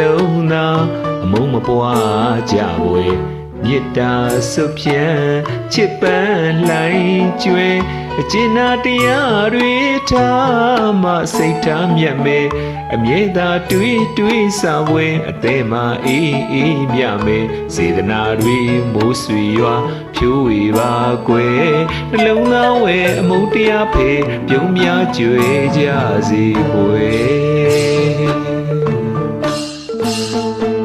လူတို့နှလုံးသားအမုန်းမပွားကြွယ်မေတ္တာဆုဖြန့်ချစ်ပန်းလှိုင်းကျွဲအကျဉ်းနာတရားတွေထားမှစိတ်ထားမြတ်မဲအမြဲသာတွေးတွေးစာဝင်အသေးမှအေးအေးမြမဲစေတနာတွေမိုးဆွေရွာဖြိုးဝေပါကွယ်နှလုံးသားဝဲအမုန်းတရားဖေပြုံးများကြွယ်ကြစေကွယ် လူ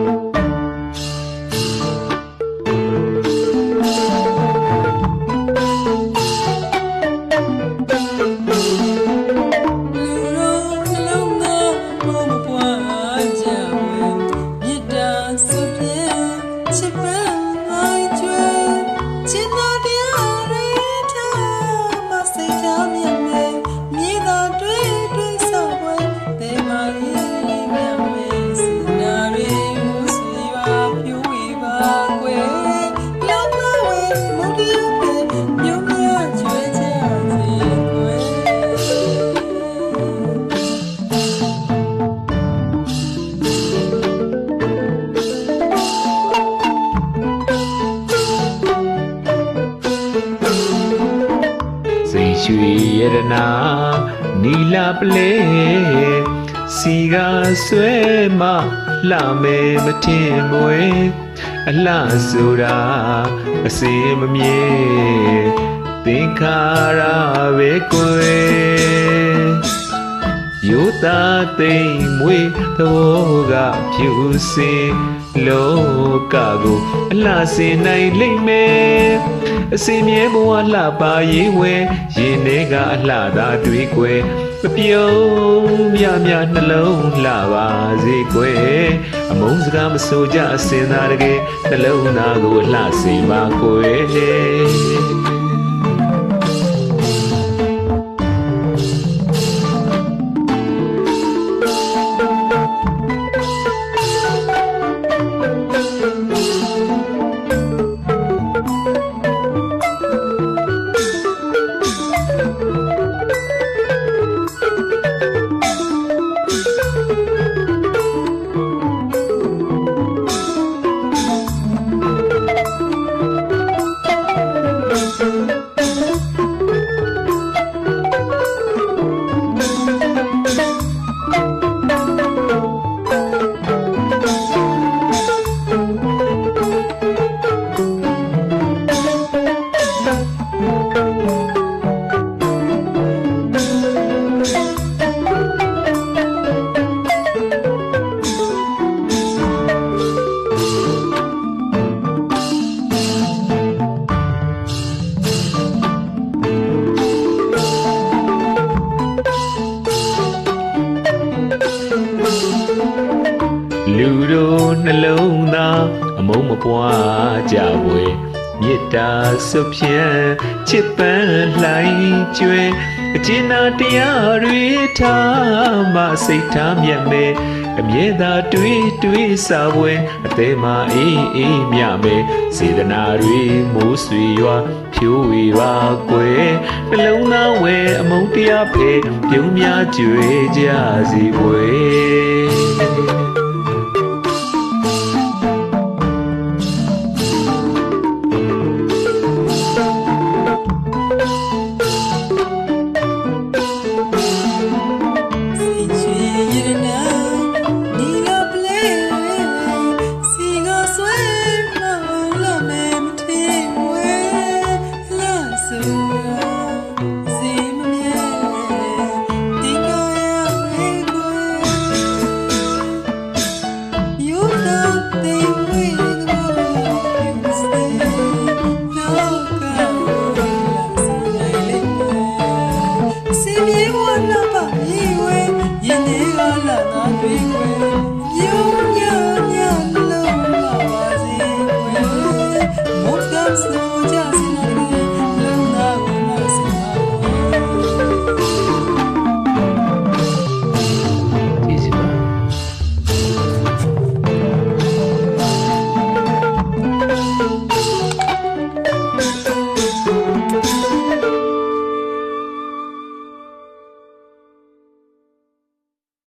ရွှေရတနာနီလာပလဲစီကဆွဲမလှမဲမထင်မွေအလှဆိုတာအစေမမြဲသင်္ခါရပဲကွယ်ယုတာသိမ့်မွေသောကဖြူစင်လောကကိုအလှစင်နိုင်လိမ့်မယ် အစင်မြဲဘဝလှပါရေးဝဲရင်ထဲကအလှသာတွေးကွယ်မပြုံးမြမြနှလုံးလှပါစေကွယ်အမုန်းစကားမဆိုကြအစင်သာတကယ်နှလုံးသားကိုလှစေပါကွယ် နှလုံးသားအမုန်းမပွားကြွယ်မေတ္တာဆုဖြန့်ချစ်ပန်းလှိုင်းကျွဲအကျဉ်းနာတရားတွေထားမှစိတ်ထားမြတ်မဲအမြဲသာတွေးတွေးစာပွဲအသေးမှအေးအေးမြမဲစေတနာတွေမိုးဆွေရွာဖြိုးဝေပါကွယ်နှလုံးသားဝဲအမုန်းတရားဖေပြုံးများကြွယ်ကြစီကွယ်